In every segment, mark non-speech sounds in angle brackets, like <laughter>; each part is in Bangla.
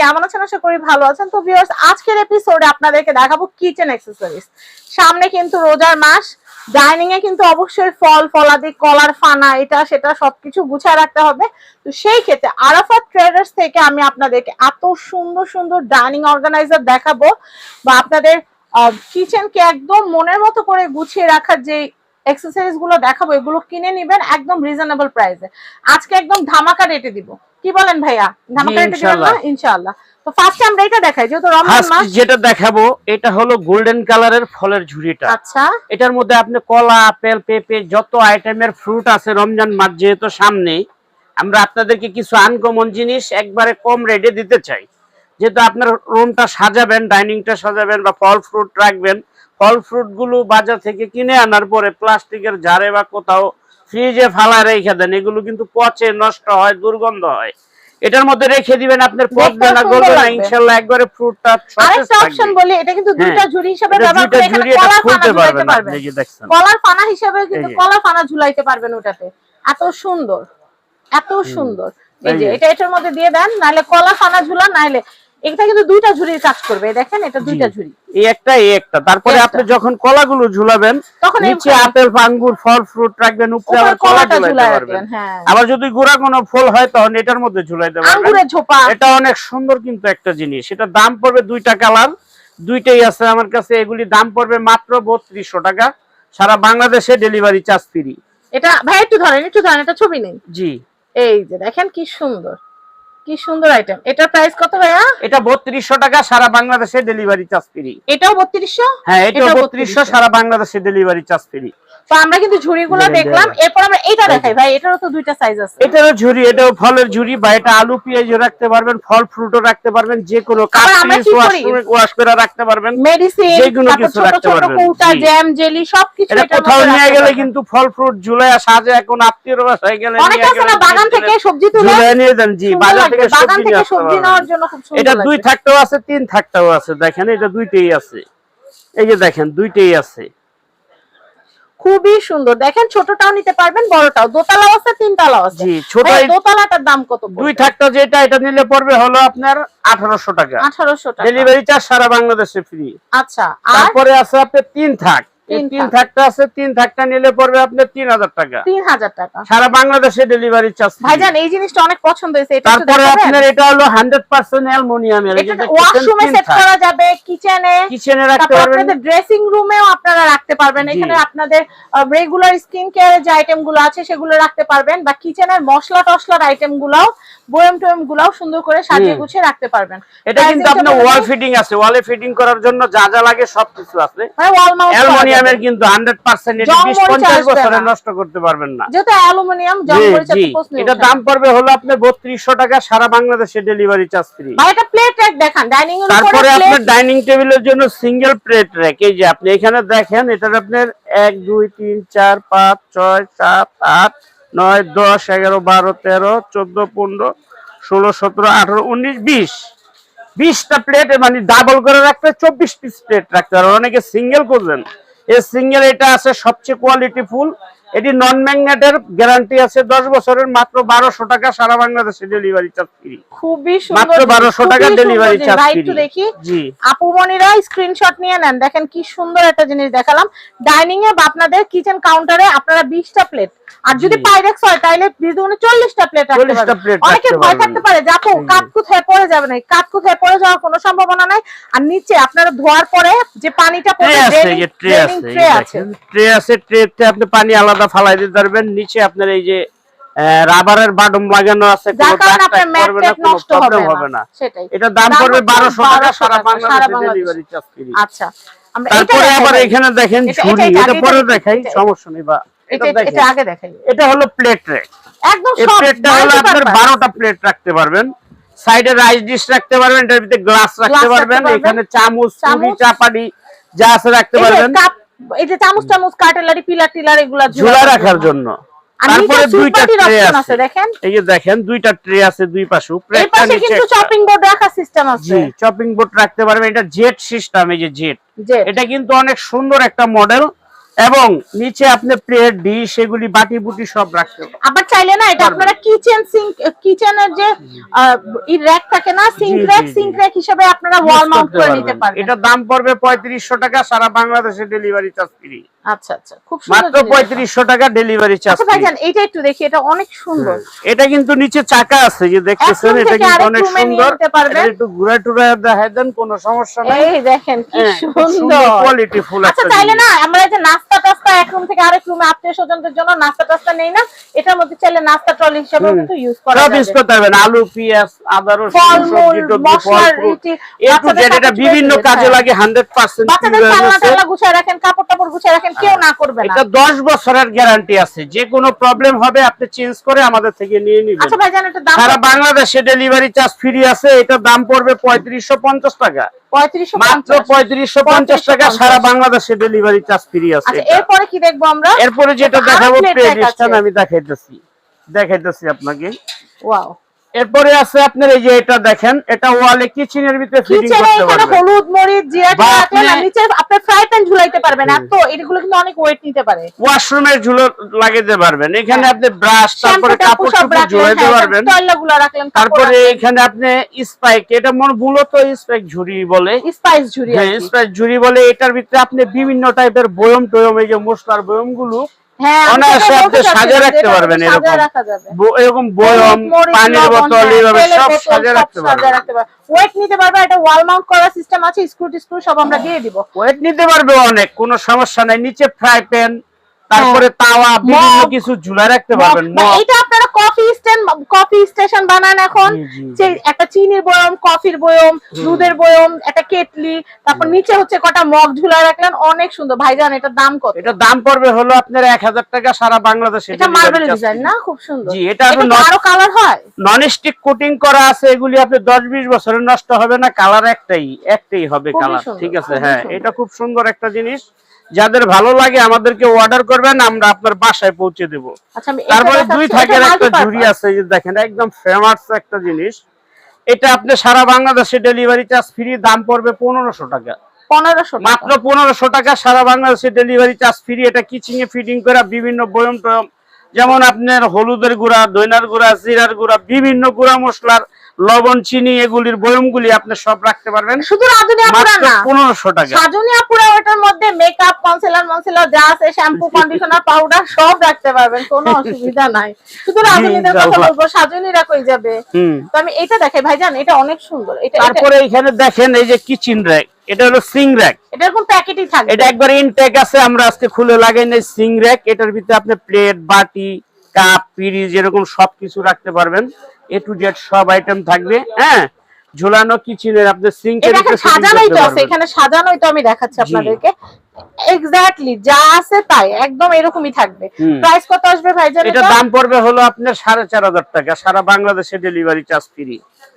কেমন আছেন? ভালো আছেন। তো আজকের আপনাদেরকে কিচেন সামনে কিন্তু রোজার মাস। ডাইনিং এ কিন্তু অবশ্যই ফল, ফলাদি, কলার ফানা, এটা, সেটা সবকিছু গুছিয়ে রাখতে হবে। তো সেই ক্ষেত্রে আরাফাত ট্রেডার্স থেকে আমি আপনাদেরকে এত সুন্দর সুন্দর ডাইনিং অর্গানাইজার দেখাবো বা আপনাদের কিচেনকে একদম মনের মতো করে গুছিয়ে রাখার যে এক্সেসরিজগুলো দেখাবো, এগুলো কিনে নিবেন একদম রিজনেবল প্রাইসে আজকে একদম ধামাকা রেটে দিব। কি বলেন ভাইয়া? ধামাকা রেটে দিবেন না ইনশাআল্লাহ। ইনশাআল্লাহ। তো ফার্স্ট আমরা এটা দেখাই যেহেতু রমজান মাস যেটা দেখাবো এটা হলো গোল্ডেন কালারের ফলের ঝুড়িটা। আচ্ছা। এটার মধ্যে আপনি কলা আপেল পেঁপে যত আইটেমের ফ্রুট আছে রমজান মাস যেহেতু সামনে আমরা আপনাদেরকে কিছু আনকমন জিনিস একবারে কম রেটে দিতে চাই। যেহেতু আপনার রুমটা সাজাবেন ডাইনিংটা সাজাবেন বা ফল ফ্রুট রাখবেন ফল ফ্রুটগুলো বাজার থেকে কিনে আনার পরে প্লাস্টিকের জারে বা কোথাও ফ্রিজে ফালা রেখে দেন এগুলো কিন্তু পচে নষ্ট হয় দুর্গন্ধ হয়। এটার মধ্যে রেখে দিবেন আপনার পচবে না গলবে না লাগবে। ইনশাল্লাহ একবারে ফ্রুটটা আরেকটা অপশন বলি এটা কিন্তু দুইটা হ্যাঁ। ঝুড়ি হিসেবে ব্যবহার দুইটা করে এখানে এটা কলার ফানা ঝুলাইতে পারবেন। কলার ফানা হিসেবে কিন্তু কলার ফানা ঝুলাইতে পারবেন ওটাতে। এত সুন্দর এত সুন্দর। এই যে যে। এটা এটার মধ্যে দিয়ে দেন নাহলে কলা ফানা ঝুলা নাহলে এটা কিন্তু দুইটা ঝুড়ির কাজ করবে দেখেন এটা দুইটা। ঝুড়ি। এই একটা এই একটা। তারপরে আপনি যখন কলাগুলো ঝুলাবেন তখন নিচে আপেল আঙ্গুর ফল ফ্রুট রাখবেন উপরে আবার কলা ঝুলাই পারবেন। হ্যাঁ। আবার যদি গোড়া কোনো ফল হয় তখন এটার মধ্যে ঝুলাইতে পারবেন। আঙ্গুরের ঝোপা। এটা অনেক সুন্দর কিন্তু একটা জিনিস। এটা দাম পড়বে দুইটা কালার। দুইটাই আছে আমার কাছে। এগুলি দাম পড়বে মাত্র বত্রিশশো টাকা। সারা বাংলাদেশে ডেলিভারি চার্জ ফ্রি। এটা ভাই একটু ধরেন একটু ধরেন এটা ছবি নেই? জি। এই যে দেখেন কি সুন্দর। কি সুন্দর আইটেম এটার প্রাইস কত ভাইয়া? এটা বত্রিশশো টাকা সারা বাংলাদেশে ডেলিভারি চার্জ ফ্রি এটাও বত্রিশশো? হ্যাঁ এটাও বত্রিশশো 3200 সারা বাংলাদেশে ডেলিভারি চার্জ ফ্রি তো আমরা কিন্তু ঝুড়িগুলো দেখলাম। এরপর আমরা এটা দেখাই ভাই এটারও তো দুইটা সাইজ আছে। এটারও ঝুড়ি এটাও ফলের ঝুড়ি বা এটা আলু পেঁয়াজও রাখতে পারবেন ফল ফ্রুটও রাখতে পারবেন যে কোনো ওয়াশ করে? রাখতে পারবেন মেডিসিন যেগুলো তারপর কিছু রাখতে পারবেন। কৌটা জ্যাম জেলি সবকিছু এটা কোথাও নিয়ে গেলে কিন্তু ফল ফ্রুট ঝুলাইয়া সাজে এখন আত্মীয়র বাসায় গেলে অনেকে আছে না বাগান থেকে সবজি তুলে নিয়ে দেন জি বাজার থেকে সবজি। নেওয়ার জন্য খুব সুন্দর এটা দুই থাকতেও আছে তিন থাকতেও আছে দেখেন এটা দুইটাই আছে। এই যে দেখেন দুইটাই আছে। খুবই সুন্দর। দেখেন ছোটটাও নিতে পারবেন বড়টাও। দোতলা আছে তিনতলা আছে। ছোট দোতলাটার দাম কত দুই থাকটা যেটা এটা নিলে পড়বে হলো আপনার আঠারোশো টাকা। আঠারোশো টাকা। ডেলিভারি চার্জ সারা বাংলাদেশে ফ্রি আচ্ছা আর তারপরে আছে আপনার তিন থাক। তিন তিন থাক। থাকটা আছে তিন থাকটা নিলে পড়বে আপনার তিন হাজার টাকা। তিন হাজার টাকা। সারা বাংলাদেশে ডেলিভারি চার্জ ভাইজান এই জিনিসটা অনেক পছন্দ হয়েছে তারপরে আপনার এটা হলো হান্ড্রেড পার্সেন্ট অ্যালমোনিয়ামের ওয়াশরুমে সেট করা যাবে কিচেনে কিচেনে রাখতে পারবেন। আপনাদের ড্রেসিং রুমেও আপনারা রাখতে পারবেন। এখানে আপনাদের রেগুলার স্কিন কেয়ারের যে আইটেমগুলো আছে সেগুলো রাখতে পারবেন। বা কিচেনের মশলা টসলার আইটেম গুলাও বয়ম টয়ম গুলাও সুন্দর করে সাজিয়ে গুছিয়ে রাখতে পারবেন। এটা কিন্তু আপনার ওয়াল। ফিটিং আছে। ওয়ালে ফিটিং করার জন্য যা যা লাগে সবকিছু আছে। মানে ওয়াল মাউন্ট অ্যালুমিনিয়ামের কিন্তু হান্ড্রেড পার্সেন্ট এটা জং বিশ মরিচা পঞ্চাশ আসবে বছরে নষ্ট করতে পারবেন না। অ্যালুমিনিয়াম জং প্রশ্ন এটা দাম পড়বে হলো আপনার বত্রিশশো টাকা সারা বাংলাদেশে ডেলিভারি চার্জ ফ্রি ভাই এটা প্লেট র্যাক দেখান। ডাইনিং এর উপরে তারপরে আপনার ডাইনিং টেবিলের জন্য সিঙ্গেল প্লেট র্যাক এই যে আপনি এখানে দেখেন এটার আপনার এক দুই তিন চার পাঁচ ছয় সাত আট নয় দশ এগারো বারো তেরো চোদ্দ পনেরো ষোলো সতেরো আঠারো উনিশ বিশ। বিশটা প্লেট মানে ডাবল করে রাখতে চব্বিশ পিস প্লেট রাখতে পারবেন অনেকে সিঙ্গেল করবেন এই সিঙ্গেল এটা আছে সবচেয়ে কোয়ালিটি ফুল এটি নন ম্যাগনেটের গ্যারান্টি আছে দশ বছরের মাত্র বারোশো টাকা সারা বাংলাদেশে ডেলিভারি চার্জ ফ্রি খুবই মাত্র বারোশো টাকা ডেলিভারি চার্জ ভাই দেখি। জি। আপু মনিরা স্ক্রিনশট নিয়ে নেন। দেখেন কি সুন্দর একটা জিনিস দেখালাম। ডাইনিং এ বা আপনাদের কিচেন কাউন্টারে আপনারা বিশটা প্লেট আর যদি পাইরেক্স হয় তাহলে বিদুনে চল্লিশটা প্লেট রাখতে 40টা অনেকে ভয়। থাকতে পারে যে আপু। কাঠ কোথায় পড়ে যাবে না কাঠ কোথায় পড়ে যাওয়ার কোনো সম্ভাবনা নাই। আর নিচে আপনারা ধোয়ার পরে যে পানিটা আছে ট্রে আছে ট্রে আছে। ট্রে আপনি পানি আলাদা ফালাই দিতে পারবেন। নিচে আপনার এই যে রাবারের বাটম লাগানো আছে হবে না। এটা দাম পড়বে বারোশো টাকা 1200 সারা বাংলাদেশে। ডেলিভারি চার্জ ফ্রি আচ্ছা আমরা তারপরে আবার এখানে দেখেন ঝুড়ি এটা পরে দেখাই, সমস্যা নেই বা এটা আগে দেখাই। এটা হলো প্লেট র্যাক একদম এই প্লেটটা হলো আপনার purpose। বারোটা প্লেট রাখতে পারবেন। সাইডে রাইস ডিশ রাখতে পারবেন এটার ভিতরে গ্লাস রাখতে পারবেন। এখানে চামচ চুরি চামচ। চাপাটি যা আছে রাখতে পারবেন। কাপ এই যে চামচ চামচ কাটেলারি পিলার টিলার এগুলা ঝুলা রাখার জন্য। তারপরে দুইটা ট্রে আছে দেখেন। এই যে দেখেন দুইটা ট্রে আছে দুই পাশে। এই একটা পাশে নিচে কিন্তু চপিং বোর্ড রাখার সিস্টেম আছে। জি চপিং বোর্ড রাখতে পারবে এটা জেট সিস্টেম এই যে জেট যে এটা কিন্তু অনেক সুন্দর একটা মডেল এবং নিচে আপনি প্লেট ডিশ এগুলি বাটি বুটি সব রাখতে। আবার চাইলে না এটা আপনারা কিচেন সিঙ্ক কিচেনের যে র্যাক থাকে না সিঙ্ক র্যাক সিঙ্ক র্যাক হিসেবে আপনারা ওয়াল মাউন্ট করে নিতে পারবেন। এটার দাম পড়বে পঁয়ত্রিশশো টাকা সারা বাংলাদেশে ডেলিভারি চার্জ ফ্রি আচ্ছা আচ্ছা খুব সুন্দর মাত্র জিনিস এটা। পঁয়ত্রিশশো টাকা ডেলিভারি চার্জ আচ্ছা ভাইজান এটা একটু দেখি এটা অনেক সুন্দর। এটা কিন্তু নিচে চাকা আছে যে দেখতেছেন এটা কিন্তু অনেক সুন্দর। এটা একটু ঘুরে টুরে দেখাই দেন কোনো সমস্যা নাই। এই দেখেন কি হ্যাঁ, সুন্দর। কোয়ালিটি ফুল আচ্ছা চাইলে না আমরা যে নাস্তা টাস্তা এক রুম থেকে আরেক রুমে আত্মীয় স্বজনদের জন্য নাস্তা টাস্তা নেই না? এটার মধ্যে চাইলে নাস্তা ট্রলি হিসেবে কিন্তু ইউজ করা use করতে পারবেন। আলু পেঁয়াজ আদা রসুন সবজি টবজি ফল এটা বিভিন্ন কাজে লাগে হান্ড্রেড পার্সেন্ট বাচ্চাদের খেলনা টেলনা গুছিয়ে রাখেন কাপড় টাপড় গুছিয়ে রাখেন কেউ না করবে না। এটা দশ বছরের গ্যারান্টি আছে। যে কোনো প্রবলেম হবে আপনি চেঞ্জ করে আমাদের থেকে নিয়ে নিবেন। আচ্ছা ভাইজান এটা দাম সারা বাংলাদেশে ডেলিভারি চার্জ ফ্রি আছে। এটার দাম পড়বে পঁয়ত্রিশশো পঞ্চাশ টাকা। পঁয়ত্রিশশো মাত্র পঁয়ত্রিশশো পঞ্চাশ টাকা সারা বাংলাদেশে ডেলিভারি চার্জ ফ্রি আছে আচ্ছা এরপরে কি দেখব আমরা? এরপরে যেটা দেখাবো আমি দেখাইতেছি। দেখাইতেছি আপনাকে। ওয়াও এরপরে আছে আপনার এই যে এটা দেখেন এটা ওয়ালে কিচেনের ভিতরে ফিটিং কিচেনে করতে এখানে পারবেন। হলুদ মরিচ জিরা বা টিরা আর আপনি- নিচে আপনি ফ্রাই প্যান ঝুলাইতে পারবেন। আর তো এগুলো কিন্তু অনেক ওয়েট নিতে পারে। ওয়াশরুমের ঝুলো লাগাইতে পারবেন। এখানে হ্যাঁ। আপনি ব্রাশ তারপরে কাপড় চোপড় ঝুলাইতে হ্যাঁ, পারবেন। টয়লা গুলো রাখলেন তারপরে এখানে আপনি স্পাইক এটা মন মূলত স্পাইক ঝুড়ি বলে। স্পাইস ঝুরি হ্যাঁ স্পাইক ঝুড়ি বলে এটার ভিতরে আপনি বিভিন্ন টাইপের বয়ম টয়ম এই যে মশলার বয়মগুলো আমি অনায়াসে আপনি সাজিয়ে রাখতে পারবেন এরকম। রাখা যাবে। ব- এরকম বয়ম পানির বোতল হ্যাঁ, এইভাবে সব সাজিয়ে রাখতে পারবেন। ওয়েট নিতে পারবে ওয়াল মাউন্ট সিস্টেম আছে স্ক্রু সব আমরা দিয়ে দিব। ওয়েট নিতে পারবে অনেক কোনো সমস্যা নাই। নিচে ফ্রাই প্যান তারপরে তাওয়া বিভিন্ন হ্যাঁ। কিছু ঝুলা রাখতে পারবেন এটা আপনারা কফি স্ট্যান্ড কফি স্টেশন বানান এখন। যে একটা চিনির বয়ম কফির বয়ম দুধের বয়ম একটা কেটলি তারপর নিচে হচ্ছে কটা মগ ঝুলা রাখলেন অনেক সুন্দর। ভাইজান এটার দাম কত? এটার দাম পড়বে হলো আপনার এক হাজার টাকা সারা বাংলাদেশে এটা মার্বেল ডিজাইন না? খুব সুন্দর। জি, এটা এটা আরও কালার হয়? নন স্টিক কোটিং করা আছে এগুলি আপনি দশ বিশ বছরের নষ্ট হবে না কালার একটাই একটাই হবে কালার ঠিক আছে? হ্যাঁ এটা খুব সুন্দর একটা জিনিস। যাদের ভালো লাগে আমাদেরকে অর্ডার করবেন আমরা আপনার বাসায় পৌঁছে দেব। আচ্ছা তারপরে দুই থাকের একটা। ঝুড়ি আছে যে দেখেন একদম ফেমাস একটা জিনিস। এটা আপনি সারা বাংলাদেশে ডেলিভারি চার্জ ফ্রি দাম পড়বে পনেরোশো টাকা। মাত্র পনেরোশো টাকা সারা বাংলাদেশে ডেলিভারি চার্জ ফ্রি এটা কিচিং এ ফিটিং করা বিভিন্ন বয়ম টয়ম যেমন আপনার হলুদের গুঁড়া দইনার গুঁড়া জিরার গুঁড়া বিভিন্ন গুঁড়া মশলার লবণ চিনি এগুলির বয়মগুলি আপনি সব রাখতে পারবেন। শুধু রাধুনি আপুরা না। পনেরোশো টাকা। আপুরা ওটার মধ্যে মেকআপ কনসিলার মনসিলার যা আছে শ্যাম্পু কন্ডিশনার পাউডার সব রাখতে পারবেন কোনো <laughs> অসুবিধা নাই। শুধু রাধুনিদের কথা বলব সাজুনিরা কই যাবে তো আমি এটা দেখাই ভাইজান এটা অনেক সুন্দর। এটা তারপরে এখানে দেখেন এই যে কিচেন র্যাক এটা হলো সিং র্যাক এটা এরকম প্যাকেটই থাকবে। এটা একবার ইনটেক আছে আমরা আজকে খুলে লাগাই নাই সিং র্যাক এটার ভিতরে আপনি প্লেট বাটি কাপ পিরি যেরকম সবকিছু রাখতে পারবেন। এ টু জেড সব আইটেম থাকবে হ্যাঁ? ঝুলানো কিচেনের আপনি সিঙ্ক এটা এখানে সাজানোই তো আছে এখানে সাজানোই তো আমি দেখাচ্ছি আপনাদেরকে। এক্স্যাক্টলি যা আছে তাই একদম এরকমই থাকবে। প্রাইস কত আসবে ভাইজান এটা এটা? দাম পড়বে হলো আপনার সাড়ে চার হাজার টাকা সারা বাংলাদেশে ডেলিভারি চার্জ ফ্রি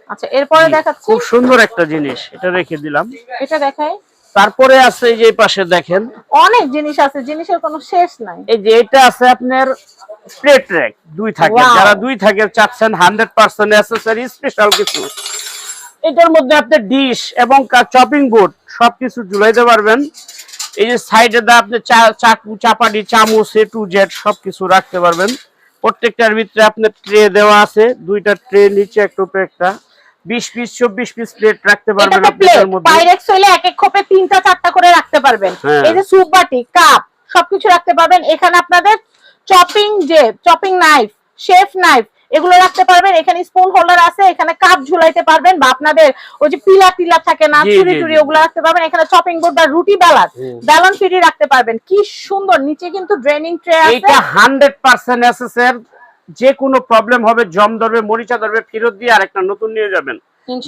আচ্ছা এরপরে দেখাচ্ছি। খুব সুন্দর একটা জিনিস এটা রেখে দিলাম। এটা দেখাই। তারপরে আছে এই যে পাশে দেখেন। অনেক জিনিস আছে জিনিসের কোনো শেষ নাই। এই যে এটা আছে আপনার প্লেট র্যাক দুই থাকে। যারা দুই থাকে চাচ্ছেন হান্ড্রেড পার্সেন্ট অ্যাসেসরি স্পেশাল কিছু। এটার মধ্যে আপনি ডিশ এবং চপিং বোর্ড সবকিছু ঝুলাইতে পারবেন। এই যে সাইডে দা আপনি চাকু চাপাটি চামচ এ টু জেড সবকিছু রাখতে পারবেন। প্রত্যেকটার ভিতরে আপনার ট্রে দেওয়া আছে। দুইটা ট্রে নিচে একটা উপরে একটা। বিশ পিস চব্বিশ পিস প্লেট রাখতে পারবেন মধ্যে। পাইরেক্স হইলে এক এক তিনটা চারটা করে রাখতে পারবেন। হ্যাঁ। এই যে বাটি কাপ সবকিছু রাখতে পারবেন। এখানে আপনাদের চপিং যে চপিং নাইফ শেফ নাইফ এগুলো রাখতে পারবেন। এখানে স্পুন হোল্ডার আছে এখানে কাপ ঝুলাইতে পারবেন বা আপনাদের ওই যে পিলা টিলা থাকে না চুরি টুরি ওগুলো রাখতে পারবেন। এখানে চপিং বোর্ড বা রুটি বেলান হুম। ফিরি রাখতে পারবেন। কি সুন্দর নিচে কিন্তু ড্রেনিং ট্রে আছে। হান্ড্রেড পার্সেন্ট এসএসএর যে কোনো প্রবলেম হবে জম ধরবে মরিচা ধরবে ফেরত দিয়ে আরেকটা নতুন নিয়ে যাবেন।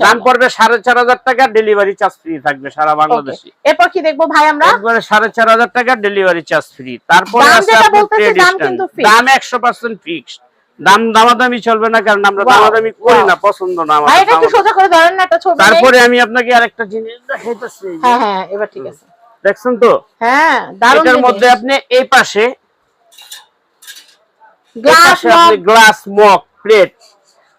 দাম সাড়ে চার হাজার টাকা ডেলিভারি চার্জ ফ্রি থাকবে সারা বাংলাদেশে। এরপর কি দেখব ভাই আমরা? একবারে সাড়ে চার হাজার টাকা ডেলিভারি চার্জ ফ্রি তারপরে দাম একশো পার্সেন্ট ফিক্সড দাম দামাদামি চলবে না কারণ আমরা দামাদামি করি না পছন্দ না এটা একটু সোজা করে ধরেন না একটা ছবি তারপরে আমি আপনাকে আরেকটা জিনিস দেখাইতেছি। হ্যাঁ হ্যাঁ এবার ঠিক আছে। দেখছেন তো? হ্যাঁ দারুণ জিনিস। মধ্যে আপনি এই পাশে গ্লাস গ্লাস মগ প্লেট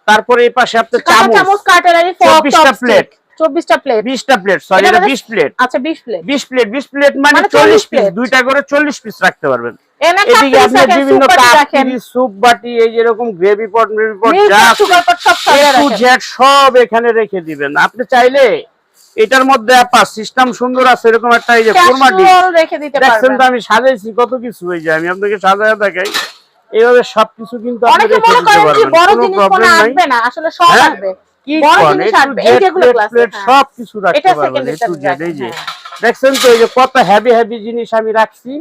তারপরে এই পাশে আপনি কাঁটা চামচ। চামচ কাটারি ফর্ক চব্বিশটা প্লেট চব্বিশটা প্লেট বিশটা প্লেট সরি এটা এটা মানে- বিশ প্লেট আচ্ছা বিশ প্লেট বিশ প্লেট বিশ প্লেট মানে মানে চল্লিশ 40 পিস দুইটা করে চল্লিশ পিস রাখতে পারবেন। এদিকে আপনি বিভিন্ন কাপ স্যুপ বাটি এই যেরকম গ্রেভি পট গ্রেভি পট যা সব সব এখানে রেখে দিবেন। আপনি চাইলে এটার মধ্যে আপা সিস্টেম সুন্দর আছে এরকম একটা এই যে দিতে দেখছেন তো আমি সাজাইছি কত কিছু হয়ে যায়। আমি আপনাকে সাজায় দেখাই। এইভাবে সবকিছু কিন্তু আপনি অনেকে রেখে মনে দিতে করেন যে পারবেন বড় কোনো জিনিস কোনো প্রবলেম নাই। আসবে না আসলে সব হ্যাঁ? আসবে। কি বড় জিনিস আসবে, এই যেগুলো প্লেট হ্যাঁ। সব কিছু রাখতে এটা পারবেন একটু এই যে। হ্যাঁ। দেখছেন তো এই যে কত হেভি হেভি জিনিস আমি রাখছি?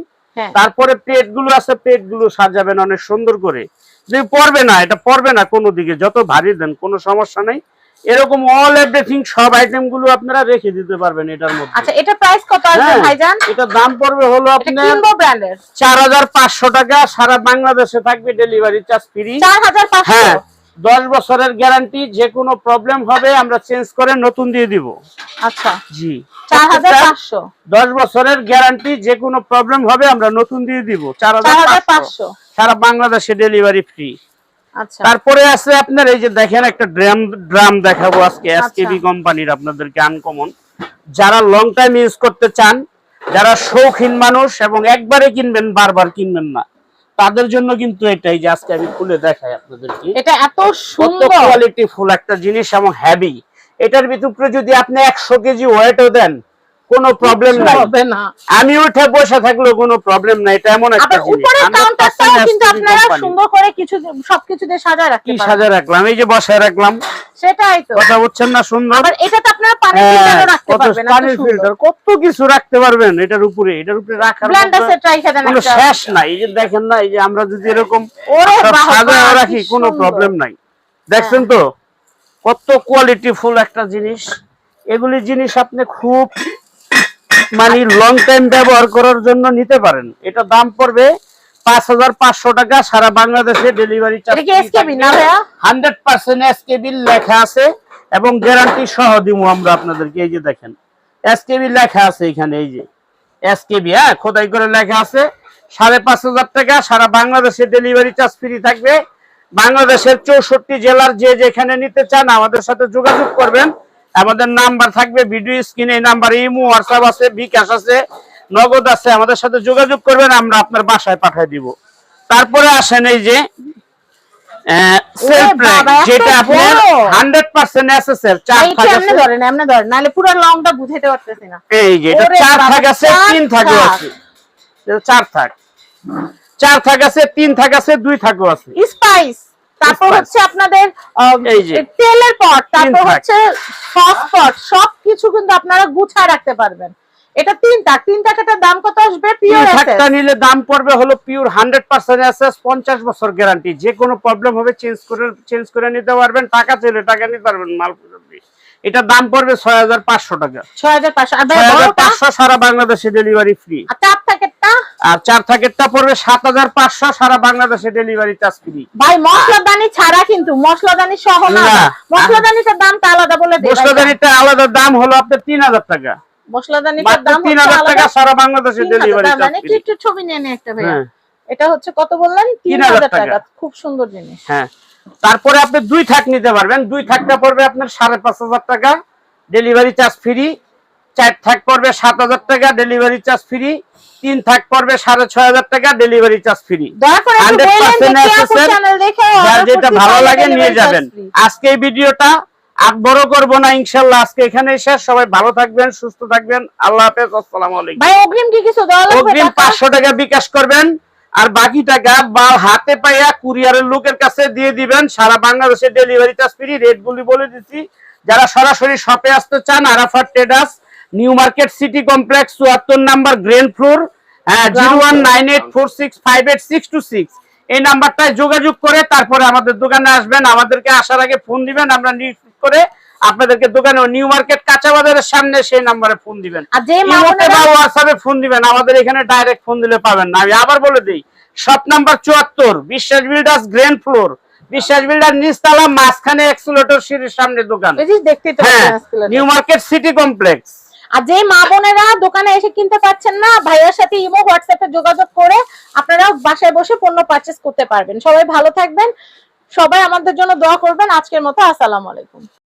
তারপরে প্লেটগুলো আছে প্লেটগুলো সাজাবেন অনেক সুন্দর করে। যে পড়বে না এটা পড়বে না কোনো দিকে যত ভারী দেন কোনো সমস্যা নাই। এরকম অল এভরিথিং সব আইটেমগুলো আপনারা রেখে দিতে পারবেন এটার মধ্যে। আচ্ছা এটা প্রাইস কত আসবে হ্যাঁ, ভাইজান? এটা দাম পড়বে হলো আপনার কিনবো ব্র্যান্ডের চার হাজার পাঁচশো টাকা সারা বাংলাদেশে থাকবে ডেলিভারি চার্জ ফ্রি চার হাজার পাঁচশো? হ্যাঁ দশ বছরের গ্যারান্টি যে কোনো প্রবলেম হবে আমরা চেঞ্জ করে নতুন দিয়ে দিব। আচ্ছা। জি। চার হাজার পাঁচশো? দশ বছরের গ্যারান্টি যে কোনো প্রবলেম হবে আমরা নতুন দিয়ে দিব। চার চার হাজার হাজার পাঁচশো। পাঁচশো সারা বাংলাদেশে ডেলিভারি ফ্রি তারপরে আছে আপনার এই যে দেখেন একটা ড্রাম ড্রাম দেখাবো আজকে আচ্ছা। এসকেবি কোম্পানির আপনাদেরকে আনকমন যারা লং টাইম ইউজ করতে চান যারা শৌখিন মানুষ এবং একবারে কিনবেন বারবার কিনবেন না তাদের জন্য কিন্তু এটাই যে আজকে আমি খুলে দেখাই আপনাদেরকে। এটা এত সুন্দর। কোয়ালিটি ফুল একটা জিনিস এবং হেভি এটার ভিতরে যদি আপনি একশো কেজি ওয়েটও দেন কোনো প্রবলেম নাই। হবে না। আমি উঠে বসে থাকলেও কোনো প্রবলেম নাই এটা এমন একটা উপরের কাউন্টারটাও কিন্তু আপনারা সুন্দর করে কিছু সবকিছু দিয়ে সাজায় রাখতে কি পারেন সাজা রাখলাম? এই যে বসায় রাখলাম। সেটাই তো। কথা বুঝছেন না সুন্দর? আবার এটাতে আপনারা পানি হ্যাঁ, ফিল্টারও রাখতে কত পারবেন পানির ফিল্টার কত কিছু রাখতে পারবেন এটার উপরে এটার উপরে রাখার ব্লেন্ডার সেট রাইখা দেন কোনো শেষ নাই। এই যে দেখেন না এই যে আমরা যদি এরকম সাজায় রাখি কোনো প্রবলেম নাই। দেখছেন তো? কত কোয়ালিটি ফুল একটা জিনিস। এগুলি জিনিস আপনি খুব মানে লং টাইম ব্যবহার করার জন্য নিতে পারেন। এটা দাম পড়বে পাঁচ হাজার পাঁচশো টাকা সারা বাংলাদেশে ডেলিভারি হান্ড্রেড পার্সেন্ট লেখা আছে এবং গ্যারান্টি সহ দিব আমরা আপনাদেরকে এই যে দেখেন। এসকেবি লেখা আছে এখানে এই যে। এসকেবি হ্যাঁ খোদাই করে লেখা আছে। সাড়ে পাঁচ হাজার টাকা সারা বাংলাদেশে ডেলিভারি চার্জ ফ্রি থাকবে। বাংলাদেশের চৌষট্টি জেলার যে যেখানে নিতে চান আমাদের সাথে যোগাযোগ করবেন। আমাদের নাম্বার থাকবে ভিডিও স্ক্রিনে এই নাম্বার ইমো হোয়াটসঅ্যাপ আছে বিকাশ আছে নগদ আছে। আমাদের সাথে যোগাযোগ করবেন আমরা আপনার বাসায় পাঠিয়ে দিব। তারপরে আসেন এই যে যেটা আপনার হান্ড্রেড পার্সেন্ট এসএসএল চার থাক আছে। ধরেন এমনি ধরেন নাহলে পুরো লংটা বুঝাইতে পারতেছি না। এই যে এটা চার বাবা, থাক আছে তিন থাক। আছে। এটা চার থাক। চার থাক আছে তিন থাক আছে দুই থাকও আছে। স্পাইস তারপর হচ্ছে আপনাদের। তেলের পট তারপর হচ্ছে সস পট সবকিছু কিন্তু আপনারা গুছায় রাখতে পারবেন। এটা তিন টাক তিন টাকাটার দাম কত আসবে? পিওর থাকটা নিলে দাম পড়বে হলো পিওর হান্ড্রেড পার্সেন্ট এসএস পঞ্চাশ বছর গ্যারান্টি যে কোনো প্রবলেম হবে চেঞ্জ করে চেঞ্জ করে নিতে পারবেন। টাকা চাইলে টাকা নিতে পারবেন মাল। এটা দাম পড়বে ছয় হাজার পাঁচশো টাকা। ছয় হাজার পাঁচশো। আর ভাই ছয় হাজার বড়টা? পাঁচশো সারা বাংলাদেশে ডেলিভারি ফ্রি আর চার প্যাকেটটা পড়বে সাত হাজার পাঁচশো সারা বাংলাদেশে ডেলিভারি চার্জ ফ্রি ভাই মশলাদানি ছাড়া কিন্তু মশলাদানি সহ না। মশলাদানিটার দামটা আলাদা বলে দেই ভাই। মশলাদারিটা আলাদা দাম হলো আপনার তিন হাজার টাকা। মশলাদানিটার দাম তিন হাজার টাকা সারা বাংলাদেশে 3000 ডেলিভারি চার্জ জানি, একটু একটু ছবি নিয়ে নে একটা ভাইয়া। হ্যাঁ। এটা হচ্ছে কত বললেন? তিন হাজার টাকা। টাকা। খুব সুন্দর জিনিস। হ্যাঁ। তারপরে আপনি দুই থাক নিতে পারবেন। দুই থাকটা পড়বে আপনার সাড়ে পাঁচ হাজার টাকা। ডেলিভারি চার্জ ফ্রি চার থাক পড়বে সাত হাজার টাকা ডেলিভারি চার্জ ফ্রি তিন থাক পড়বে সাড়ে ছয় হাজার টাকা ডেলিভারি চার্জ ফ্রি দয়া করে একটু 100% বললেন যে কে আপু SSL চ্যানেল দেখে যার যেটা ভালো লাগে নিয়ে যাবেন। আজকে এই ভিডিওটা আর বড় করব না ইনশাল্লাহ আজকে এখানে শেষ। সবাই ভালো থাকবেন সুস্থ থাকবেন। আল্লাহ হাফেজ আসসালামু আলাইকুম। ভাই অগ্রিম কি কিছু অগ্রিম? পাঁচশো টাকা বিকাশ করবেন আর বাকি টাকা বা হাতে পাইয়া কুরিয়ারের লোকের কাছে দিয়ে দিবেন। সারা বাংলাদেশে ডেলিভারি চার্জ ফ্রি রেট গুলি বলে দিচ্ছি। যারা সরাসরি শপে আসতে চান Arafat traders new market city complex চুয়াত্তর number ground floor zero one nine eight four six five eight six two six. এই নাম্বারটায় যোগাযোগ করে তারপরে আমাদের দোকানে আসবেন আমাদেরকে আসার আগে ফোন দিবেন আমরা নিশ্চিত করে আপনাদেরকে দোকানে নিউ মার্কেট কাঁচা বাজারের সামনে সেই নাম্বারে ফোন দিবেন। বা হোয়াটসঅ্যাপে ফোন দিবেন আমাদের এখানে ডাইরেক্ট ফোন দিলে পাবেন না। আমি আবার বলে দিই শপ নাম্বার চুয়াত্তর Biswas builders grand floor Biswas builder নিচতলা মাঝখানে এক্সুলেটর সিঁড়ির সামনে দোকান। হ্যাঁ নিউ মার্কেট সিটি কমপ্লেক্স আর যে মা বোনেরা দোকানে এসে কিনতে পারছেন না, ভাইয়ার সাথে ইমো, হোয়াটসঅ্যাপে যোগাযোগ করে আপনারা বাসায় বসে পণ্য পারচেস করতে পারবেন। সবাই ভালো থাকবেন, সবাই আমাদের জন্য দোয়া করবেন। আজকের মতো, আসসালামু আলাইকুম।